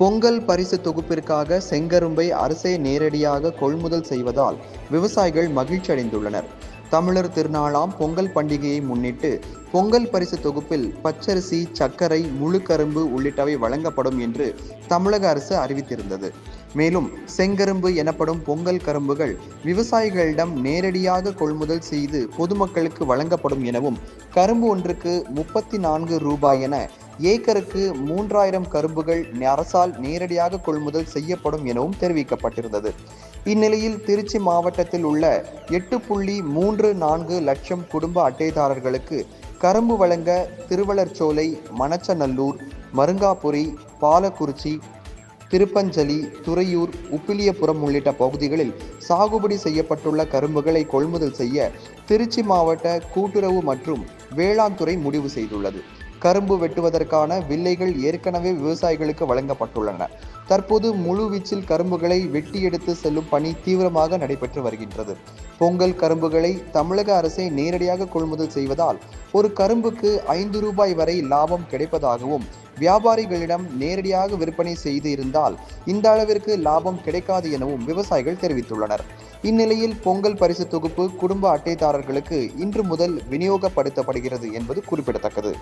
பொங்கல் பரிசு தொகுப்பிற்காக செங்கரும்பை அரசே நேரடியாக கொள்முதல் செய்வதால் விவசாயிகள் மகிழ்ச்சி அடைந்துள்ளனர். தமிழர் திருநாளாம் பொங்கல் பண்டிகையை முன்னிட்டு பொங்கல் பரிசு தொகுப்பில் பச்சரிசி சர்க்கரை முழு கரும்பு உள்ளிட்டவை வழங்கப்படும் என்று தமிழக அரசு அறிவித்திருந்தது. மேலும் செங்கரும்பு எனப்படும் பொங்கல் கரும்புகள் விவசாயிகளிடம் நேரடியாக கொள்முதல் செய்து பொதுமக்களுக்கு வழங்கப்படும் எனவும் கரும்பு ஒன்றுக்கு முப்பத்தி நான்கு ரூபாய் என ஏக்கருக்கு மூன்றாயிரம் கரும்புகள் அரசால் நேரடியாக கொள்முதல் செய்யப்படும் எனவும் தெரிவிக்கப்பட்டிருந்தது. இந்நிலையில் திருச்சி மாவட்டத்தில் உள்ள எட்டு புள்ளி மூன்று நான்கு லட்சம் குடும்ப அட்டைதாரர்களுக்கு கரும்பு வழங்க திருவளர்ச்சோலை மணச்சநல்லூர் மருங்காபுரி பாலக்குறிச்சி திருப்பஞ்சலி துறையூர் உப்பிலியபுரம் உள்ளிட்ட பகுதிகளில் சாகுபடி செய்யப்பட்டுள்ள கரும்புகளை கொள்முதல் செய்ய திருச்சி மாவட்ட கூட்டுறவு மற்றும் வேளாண் துறை முடிவு செய்துள்ளது. கரும்பு வெட்டுவதற்கான வில்லைகள் ஏற்கனவே விவசாயிகளுக்கு வழங்கப்பட்டுள்ளன. தற்போது முழுவீச்சில் கரும்புகளை வெட்டி எடுத்து செல்லும் பணி தீவிரமாக நடைபெற்று வருகின்றது. பொங்கல் கரும்புகளை தமிழக அரசே நேரடியாக கொள்முதல் செய்வதால் ஒரு கரும்புக்கு ஐந்து ரூபாய் வரை லாபம் கிடைப்பதாகவும் வியாபாரிகளிடம் நேரடியாக விற்பனை செய்து இருந்தால் இந்த அளவிற்கு லாபம் கிடைக்காது எனவும் விவசாயிகள் தெரிவித்துள்ளனர். இந்நிலையில் பொங்கல் பரிசு தொகுப்பு குடும்ப அட்டைதாரர்களுக்கு இன்று முதல் விநியோகப்படுத்தப்படுகிறது என்பது குறிப்பிடத்தக்கது.